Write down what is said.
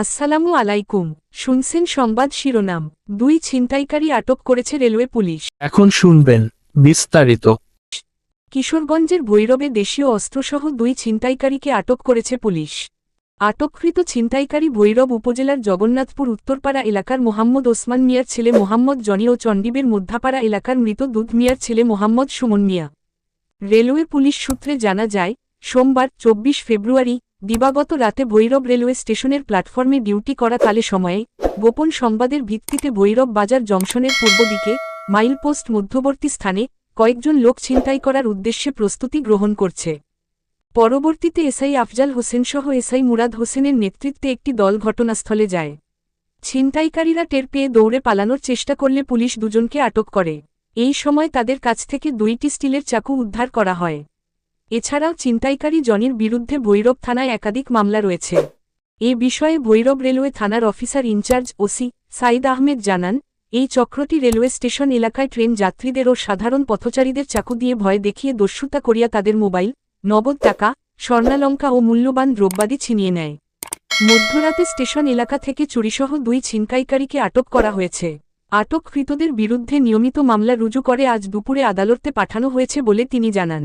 আসসালামু আলাইকুম। শুনছেন সংবাদ শিরোনাম। দুই ছিনতাইকারী আটক করেছে রেলওয়ে পুলিশ। এখন শুনবেন বিস্তারিত। কিশোরগঞ্জের ভৈরবে দেশীয় অস্ত্রসহ দুই ছিনতাইকারীকে আটক করেছে পুলিশ। আটককৃত ছিনতাইকারী ভৈরব উপজেলার জগন্নাথপুর উত্তরপাড়া এলাকার মোহাম্মদ ওসমান মিয়ার ছেলে মোহাম্মদ জনি ও চণ্ডীবের মধ্যাপাড়া এলাকার মৃত দুধ মিয়ার ছেলে মোহাম্মদ সুমন মিয়া। রেলওয়ে পুলিশ সূত্রে জানা যায় সোমবার চব্বিশ ফেব্রুয়ারি দিবাগত রাতে ভৈরব রেলওয়ে স্টেশনের প্ল্যাটফর্মে ডিউটি করা কালে সময়ে গোপন সংবাদের ভিত্তিতে ভৈরব বাজার জংশনের পূর্ব দিকে মাইলপোস্ট মধ্যবর্তী স্থানে কয়েকজন লোক ছিনতাই করার উদ্দেশ্যে প্রস্তুতি গ্রহণ করছে। পরবর্তীতে এসআই আফজাল হোসেনসহ এসআই মুরাদ হোসেনের নেতৃত্বে একটি দল ঘটনাস্থলে যায়। ছিনতাইকারীরা টের পেয়ে দৌড়ে পালানোর চেষ্টা করলে পুলিশ দুজনকে আটক করে। এই সময় তাদের কাছ থেকে দুইটি স্টিলের চাকু উদ্ধার করা হয়। এছাড়াও ছিনতাইকারী জনির বিরুদ্ধে ভৈরব থানায় একাধিক মামলা রয়েছে। এ বিষয়ে ভৈরব রেলওয়ে থানার officer in charge OC Saeed Ahmed জানান, এই চক্রটি রেলওয়ে স্টেশন এলাকায় ট্রেন যাত্রীদের ও সাধারণ পথচারীদের চাকু দিয়ে ভয় দেখিয়ে দস্যুতা করিয়া তাদের মোবাইল, নগদ টাকা, স্বর্ণালঙ্কা ও মূল্যবান দ্রব্যাদি ছিনিয়ে নেয়। মধ্যরাতে স্টেশন এলাকা থেকে চুরিসহ দুই ছিনতাইকারীকে আটক করা হয়েছে। আটককৃতদের বিরুদ্ধে নিয়মিত মামলা রুজু করে আজ দুপুরে আদালতে পাঠানো হয়েছে বলে তিনি জানান।